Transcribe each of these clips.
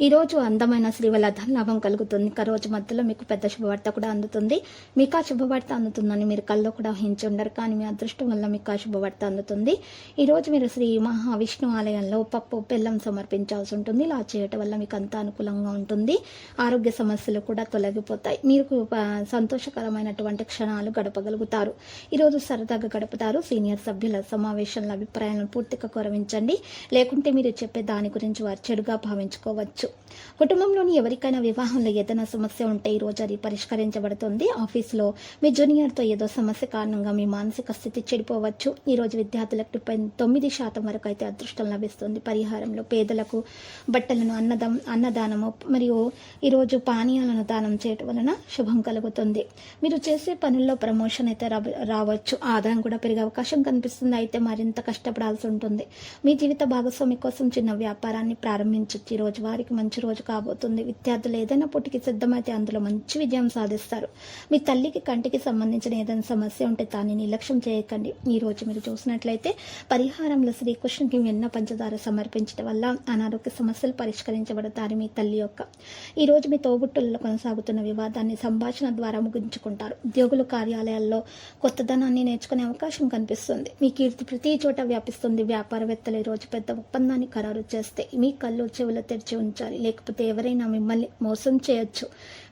ఈరోజు అందమైన శ్రీవల్ల ధనలాభం కలుగుతుంది. ఇంకా రోజు మధ్యలో మీకు పెద్ద శుభవార్త కూడా అందుతుంది. మీకు ఆ శుభవార్త అందుతుందని మీరు కల్లో కూడా ఊహించుండరు కానీ మీ అదృష్టం వల్ల మీకు ఆ శుభవార్త అందుతుంది. ఈరోజు మీరు శ్రీ మహావిష్ణు ఆలయంలో పప్పు బెల్లం సమర్పించాల్సి ఉంటుంది. ఇలా చేయటం వల్ల మీకు అంత అనుకూలంగా ఉంటుంది. ఆరోగ్య సమస్యలు కూడా తొలగిపోతాయి. మీకు సంతోషకరమైనటువంటి క్షణాలు గడపగలుగుతారు. ఈరోజు సరదాగా గడుపుతారు. సీనియర్ సభ్యుల సమావేశంలో అభిప్రాయాలను పూర్తిగా గౌరవించండి. లేకుంటే మీరు చెప్పే దాని గురించి వారు చెడుగా భావించుకోవచ్చు. కుటుంబంలోని ఎవరికైనా వివాహంలో ఏదైనా సమస్య ఉంటే ఈ రోజు అది పరిష్కరించబడుతుంది. ఆఫీస్లో మీ జూనియర్తో ఏదో సమస్య కారణంగా మీ మానసిక స్థితి చెడిపోవచ్చు. ఈరోజు విద్యార్థులకు తొమ్మిది శాతం వరకు అయితే అదృష్టం లభిస్తుంది. పరిహారంలో పేదలకు బట్టలను అన్నదం అన్నదానము మరియు ఈరోజు పానీయాలను దానం చేయటం వలన శుభం కలుగుతుంది. మీరు చేసే పనుల్లో ప్రమోషన్ అయితే రావచ్చు. ఆదాయం కూడా పెరిగే అవకాశం కనిపిస్తుంది. అయితే మరింత కష్టపడాల్సి ఉంటుంది. మీ జీవిత భాగస్వామి కోసం చిన్న వ్యాపారాన్ని ప్రారంభించవచ్చు ఈ వారికి వారికి మంచి రోజు కాబోతుంది. విద్యార్థులు ఏదైనా పుట్టికి సిద్ధమైతే అందులో మంచి విజయం సాధిస్తారు. మీ తల్లికి కంటికి సంబంధించిన ఏదైనా సమస్య ఉంటే దాన్ని నిర్లక్ష్యం చేయకండి. ఈ రోజు మీరు చూసినట్లయితే పరిహారంలో శ్రీకృష్ణునికి వెన్న పంచదార సమర్పించడం వల్ల అనారోగ్య సమస్యలు పరిష్కరించబడతారు మీ తల్లి యొక్క. ఈ రోజు మీ తోబుట్టులలో కొనసాగుతున్న వివాదాన్ని సంభాషణ ద్వారా ముగించుకుంటారు. ఉద్యోగులు కార్యాలయాల్లో కొత్తదనాన్ని నేర్చుకునే అవకాశం కనిపిస్తుంది. మీ కీర్తి ప్రతి చోట వ్యాపిస్తుంది. వ్యాపారవేత్తలు ఈ రోజు పెద్ద ఒప్పందాన్ని ఖరారు చేస్తే మీ కళ్ళు చెవులు తెరిచి ఉంచారు. ఉంచాలి లేకపోతే ఎవరైనా మిమ్మల్ని మోసం చేయొచ్చు.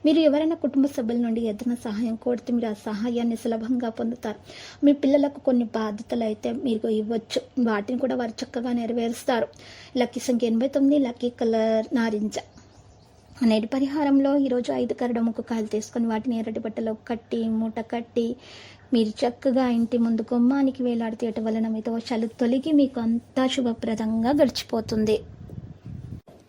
మీరు ఎవరైనా కుటుంబ సభ్యుల నుండి ఏదైనా సహాయం కోరితే మీరు ఆ సహాయాన్ని సులభంగా పొందుతారు. మీ పిల్లలకు కొన్ని బాధ్యతలు అయితే మీరు ఇవ్వచ్చు. వాటిని కూడా వారు చక్కగా నెరవేరుస్తారు. లక్కీ సంఖ్య ఎనభై తొమ్మిది లక్కీ కలర్ నారింజ నేటి పరిహారంలో ఈరోజు ఐదు కరడ ముక్కకాయలు తీసుకొని వాటిని ఎర్రటి బట్టలో కట్టి మూట కట్టి మీరు చక్కగా ఇంటి ముందు గుమ్మానికి వేలాడితేయటం వలన మీ దోషాలు తొలగి మీకు అంతా శుభప్రదంగా గడిచిపోతుంది.